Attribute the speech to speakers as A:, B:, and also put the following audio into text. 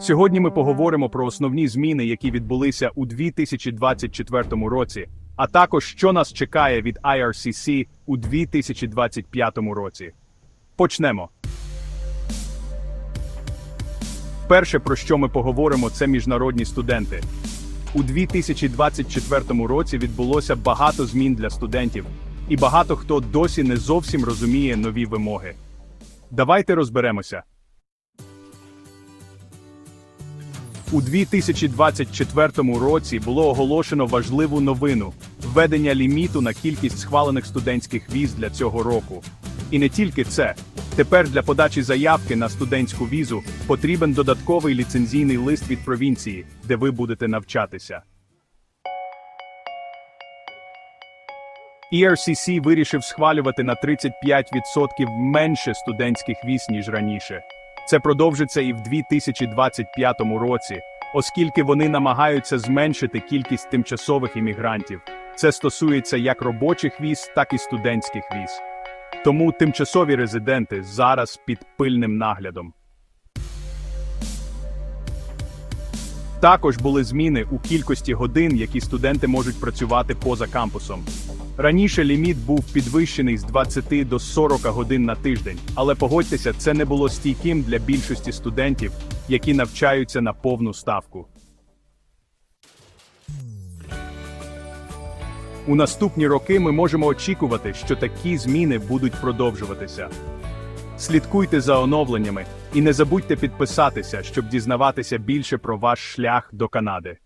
A: Сьогодні ми поговоримо про основні зміни, які відбулися у 2024 році, а також що нас чекає від IRCC у 2025 році. Почнемо. Перше, про що ми поговоримо, це міжнародні студенти. У 2024 році відбулося багато змін для студентів, і багато хто досі не зовсім розуміє нові вимоги. Давайте розберемося. У 2024 році було оголошено важливу новину введення ліміту на кількість схвалених студентських віз для цього року. І не тільки це. Тепер для подачі заявки на студентську візу потрібен додатковий ліцензійний лист від провінції, де ви будете навчатися. ERCC вирішив схвалювати на 35% менше студентських віз, ніж раніше. Це продовжиться і в 2025 році, оскільки вони намагаються зменшити кількість тимчасових іммігрантів. Це стосується як робочих віз, так і студентських віз. Тому тимчасові резиденти зараз під пильним наглядом. Також були зміни у кількості годин, які студенти можуть працювати поза кампусом. Раніше ліміт був підвищений з 20 до 40 годин на тиждень, але погодьтеся, це не було стійким для більшості студентів, які навчаються на повну ставку. У наступні роки ми можемо очікувати, що такі зміни будуть продовжуватися. Слідкуйте за оновленнями і не забудьте підписатися, щоб дізнаватися більше про ваш шлях до Канади.